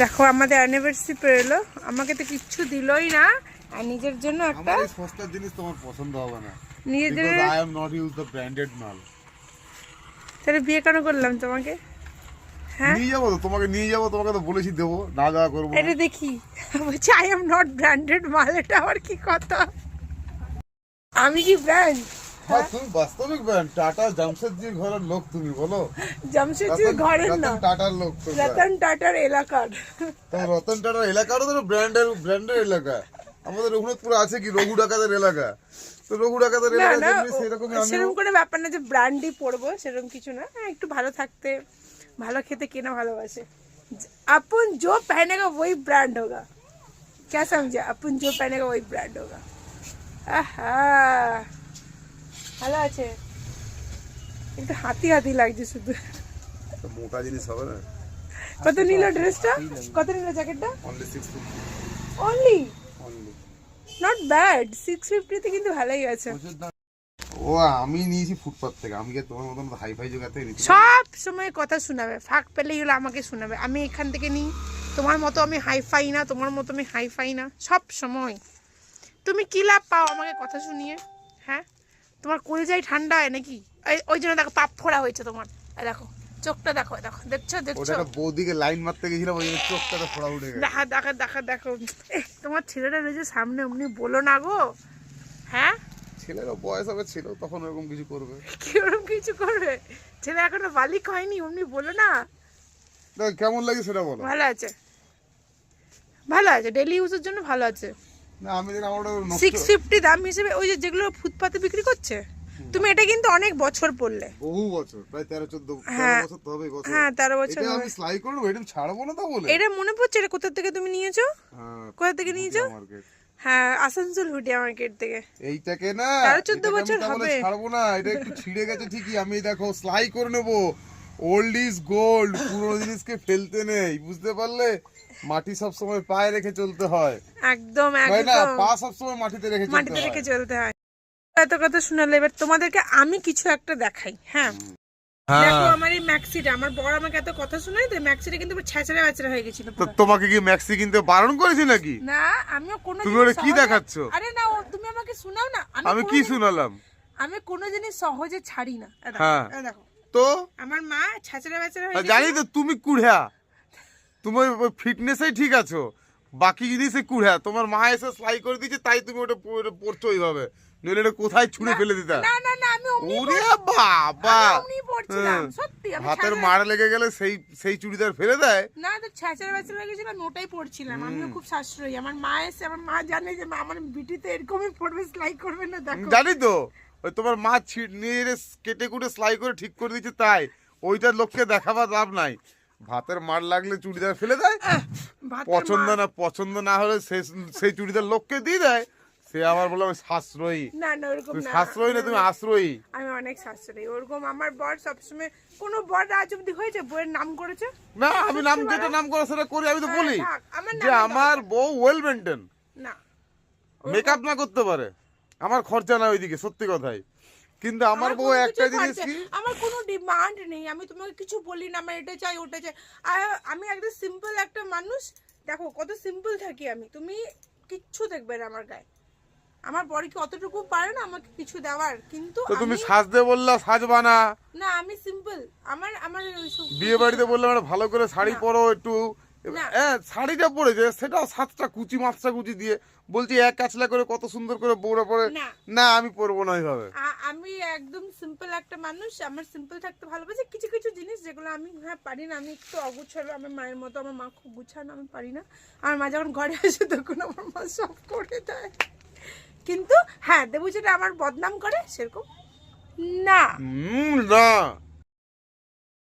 দেখো আমাদের অ্যানিভার্সারি পেরোলো আমাকে তো কিচ্ছু দিলই না। আর নিজের জন্য একটা আমার এই সস্তার জিনিস তোমার পছন্দ হবে না। নিজের I am not use the branded মাল। তাহলে বিয়ে কেন করলাম তোমাকে? হ্যাঁ? নিয়ে যাব তো তোমাকে নিয়ে যাব তোমাকে তো বলেছি দেবো না দেওয়া করব। এটা দেখি। বলছি আই এম নট ব্র্যান্ডেড মাল। এটা আবার কি কথা? আমি কি ব্র্যান্ড তুমি বাস্তবিক ব্র্যান্ড টাটা জামশেদজির ঘরের লোক তুমি বলো জামশেদজির রতন- ঘরের না রতন টাটার লোক তো রতন টাটার এলাকার তোমার রতন টাটার এলাকারও তো ব্র্যান্ডের ব্র্যান্ডের এলাকা আমাদের রঘুনাথপুরে আছে কি রঘু ডাকাতের এলাকা তো রঘু ডাকাতের না এলাকা না যেমনি সেরকমই আমি সেরকম করে ব্যাপার না যে ব্র্যান্ডই পরবো সেরকম কিছু না হ্যাঁ একটু ভালো থাকতে ভালো খেতে কেনা ভালোবাসে अपन जो पहनेगा वही ब्रांड होगा क्या समझे अपन जो पहनेगा वही ब्रांड होगा আহা ভালো আছে। একটু হাতি হাতি লাগছে শুধু। মোটা জিনিস হবে না? কত নিল ড্রেসটা? কত নিল জ্যাকেটটা? Only six only only not bad six ফিফটিতে কিন্তু ভালোই আছে। ও আমি নিয়েছি ফুটপাথ থেকে। আমি কি তোমার মতন হাই ফাই নিতে সব সময় কথা শোনাবে। ফাঁক পেলেই হলো আমাকে শোনাবে। আমি এখান থেকে নিই। তোমার মতো আমি হাই ফাই না তোমার মতো আমি হাই ফাই না। সব সময়। তুমি কি লাভ পাও আমাকে কথা শুনিয়ে? হ্যাঁ? তোমার কলিজাই ঠান্ডা হয় নাকি? ওই জন্য দেখো পাপ ফোড়া হয়েছে তোমার। দেখো চোখটা দেখো দেখো দেখছ দেখছ? বৌদিকে লাইন মারতে গেছিলাম ওই চোখটা ফোড়া উঠে গেছে। দেখা দেখা দেখা দেখো। তোমার ছেলেটা রয়েছে সামনে অমনি বলো না গো। হ্যাঁ? ছেলেরও বয়স হবে ছিল তখন এরকম কিছু করবে। কীরকম কিছু করবে? ছেলে এখনও বালিক হয়নি অমনি বলো না। কেমন লাগে সেটা বলো। ভালো আছে। ভালো আছে ডেলি ইউজের জন্য ভালো আছে। না আমি যেন আমার ওটা নষ্ট সিক্স ফিফটি দাম হিসেবে ওই যে যেগুলো ফুটপাতে বিক্রি করছে? তুমি এটা কিন্তু অনেক বছর পড়লে। বহু বছর প্রায় তেরো চোদ্দ হ্যাঁ। বছর তো হবে হ্যাঁ তেরো বছর আমি সেলাই করব এটা ছাড়বো না তা বলে এটা মনে পড়ছে এটা কোথা থেকে তুমি নিয়েছো? হ্যাঁ কোথা থেকে নিয়েছো? হ্যাঁ আসানসোল হুডিয়া মার্কেট থেকে। এইটাকে না তেরো চোদ্দ বছর হবে। ছাড়বো না এটা একটু ছিঁড়ে গেছে ঠিকই আমি দেখো সেলাই করে নেব। ওল্ড ইজ গোল্ড পুরোনো জিনিসকে ফেলতে নেই বুঝতে পারলে? মাটি সব সময় পায়ে রেখে চলতে হয়। একদম একদম। পা সব সময় মাটিতে রেখে চলতে মাটিতে রেখে চলতে হয়। এত কথা শোনালে এবার তোমাদেরকে আমি কিছু একটা দেখাই হ্যাঁ? দেখো আমার এই ম্যাক্সিটা আমার বড় আমাকে এত কথা শোনায় তো ম্যাক্সিটা কিন্তু ছেঁচড়া হয়ে গেছিল তো তোমাকে কি ম্যাক্সি কিনতে বারণ করেছি নাকি? না আমিও কোনো তুমি ওটা কি দেখাচ্ছ? আরে না ও তুমি আমাকে শোনাও না। আমি কোনো কি জিনিস- শুনালাম? আমি কোনো জিনিস সহজে ছাড়ি না। এই দেখো, হ্যাঁ। এই দেখো। তো? আমার মা ছাচড়া বেচড়া হয়ে জানি তো তুমি কুড়া তোমার ফিটনেসেই ঠিক আছো। বাকি জিনিসে কুড়া তোমার মা এসে সেলাই করে দিয়েছে তাই তুমি ওটা পড়ছো ওইভাবে নইলে এটা কোথায় ছুঁড়ে ফেলে দিতা? না না না আমি ওরে বাবা! আমি পড়ছিলাম হ্যাঁ। সত্যি আমি হাতের মার লেগে গেলে সেই সেই চুড়িদার ফেলে দেয়। না তো ছাচড়া বেচড়া হয়ে গেছিল আমি ওটাই পড়ছিলাম আমিও খুব সাশ্রয়ী। আমার মা এসে আমার মা জানে যে মা আমার বিটিতে এরকমই পড়বে সেলাই করবে না দেখো। জানি তো। ওই তোমার মা ছি- নিয়ে কেটে কুটে সেলাই করে ঠিক করে দিচ্ছে তাই। ওইটার লোককে দেখাবার লাভ নাই। ভাতের মার লাগলে চুড়িদার ফেলে দেয়। পছন্দ না পছন্দ না হলে সেই চুড়িদার লোককে দিয়ে দেয়। সে আবার বলে আমি সাশ্রয়ী। না না ওরকম না। সাশ্রয়ী না তুমি আশ্রয়ী? আমি অনেক সাশ্রয়ী। ওরকম আমার বর সবসময় কোনো বর আজ অব্দি হয়েছে? বইয়ের নাম করেছে? না আমি নাম যেটা নাম করা সেটা করি আমি তো হ্যাঁ, বলি আমার যে আমার বউ ওয়েল মেনটেন না মেকআপ না করতে পারে। আমার খরচা না ওইদিকে সত্যি কথাই। কিন্তু আমার বউ একটা জিনিস কি? আমার কোনো ডিমান্ড নেই। আমি তোমাকে কিছু বলি না আমার এটা চাই ওটা চাই। আমি একদম সিম্পল একটা মানুষ। দেখো কত সিম্পল থাকি আমি। তুমি কিচ্ছু দেখবে না আমার গায়ে। আমার বড় কি অতটুকু পারে না আমাকে কিছু দেওয়ার? কিন্তু তো তুমি সাজতে বললা সাজবা না। না আমি সিম্পল আমার আমার বিয়ে বাড়িতে বললাম ভালো করে শাড়ি পরো একটু। হ্যাঁ শাড়িটা পরেছে সেটাও সাতটা কুচি মাছটা কুচি দিয়ে। বলছি এক কাছলা করে কত সুন্দর করে বউরা পরে। না। আমি পরবো না ওইভাবে আ- আমি একদম সিম্পল একটা মানুষ আমার সিম্পল থাকতে ভালোবাসি। কিছু কিছু জিনিস যেগুলো আমি হ্যাঁ পারি না। আমি একটু অগুছালো আমার মায়ের মতো আমার মা খুব গুছানো আমি পারি না। আমার মা যখন ঘরে আসে তখন আমার মা সব করে দেয়। কিন্তু হ্যাঁ দেবু যেটা আমার বদনাম করে সেরকম না। না।